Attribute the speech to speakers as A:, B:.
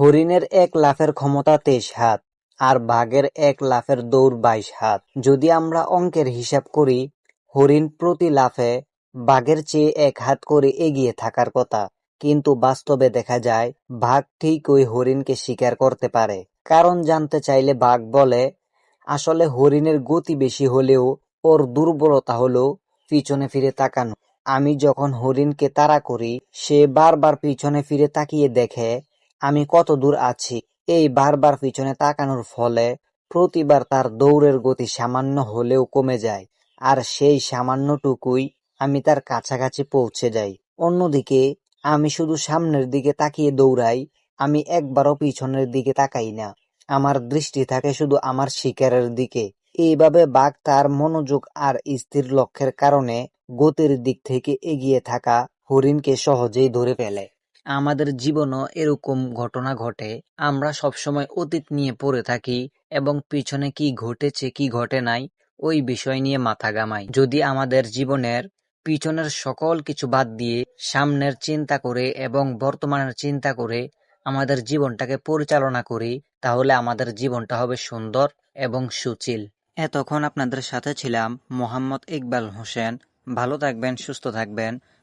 A: হরিণের এক লাফের ক্ষমতা তেইশ হাত, আর বাঘের এক লাফের দৌড় বাইশ হাত। যদি আমরা অঙ্কের হিসাব করি, হরিণ প্রতি লাফে বাঘের চেয়ে এক হাত করে এগিয়ে থাকার কথা। কিন্তু বাস্তবে দেখা যায়, বাঘ ঠিক ওই হরিণকে শিকার করতে পারে। কারণ জানতে চাইলে বাঘ বলে, আসলে হরিণের গতি বেশি হলেও ওর দুর্বলতা হলো পিছনে ফিরে তাকানো। আমি যখন হরিণকে তাড়া করি, সে বারবার পিছনে ফিরে তাকিয়ে দেখে আমি কত দূর আছি, এই বারবার পিছনে তাকানোর ফলে প্রতিবার তার দৌড়ের গতি সামান্য হলেও কমে যায়, আর সেই সামান্যটুকুই আমি তার কাছাকাছি পৌঁছে যাই। অন্যদিকে, আমি শুধু সামনের দিকে তাকিয়ে দৌড়াই, আমি একবারও পিছনের দিকে তাকাই না। আমার দৃষ্টি থাকে শুধু আমার শিকারের দিকে। এইভাবে বাঘ তার মনোযোগ আর স্থির লক্ষ্যের কারণে গতির দিক থেকে এগিয়ে থাকা হরিণকে সহজেই ধরে ফেলে। আমাদের জীবনও এরকম ঘটনা ঘটে। আমরা সবসময় অতীত নিয়ে পড়ে থাকি এবং পিছনে কি ঘটেছে, কি ঘটে নাই, ওই বিষয় নিয়ে মাথা গামাই যদি আমাদের জীবনের পিছনের সকল কিছু বাদ দিয়ে সামনের চিন্তা করে এবং বর্তমানের চিন্তা করে আমাদের জীবনটাকে পরিচালনা করি, তাহলে আমাদের জীবনটা হবে সুন্দর এবং সুচিল। এতক্ষণ আপনাদের সাথে ছিলাম মোহাম্মদ ইকবাল হোসেন। ভালো থাকবেন, সুস্থ থাকবেন।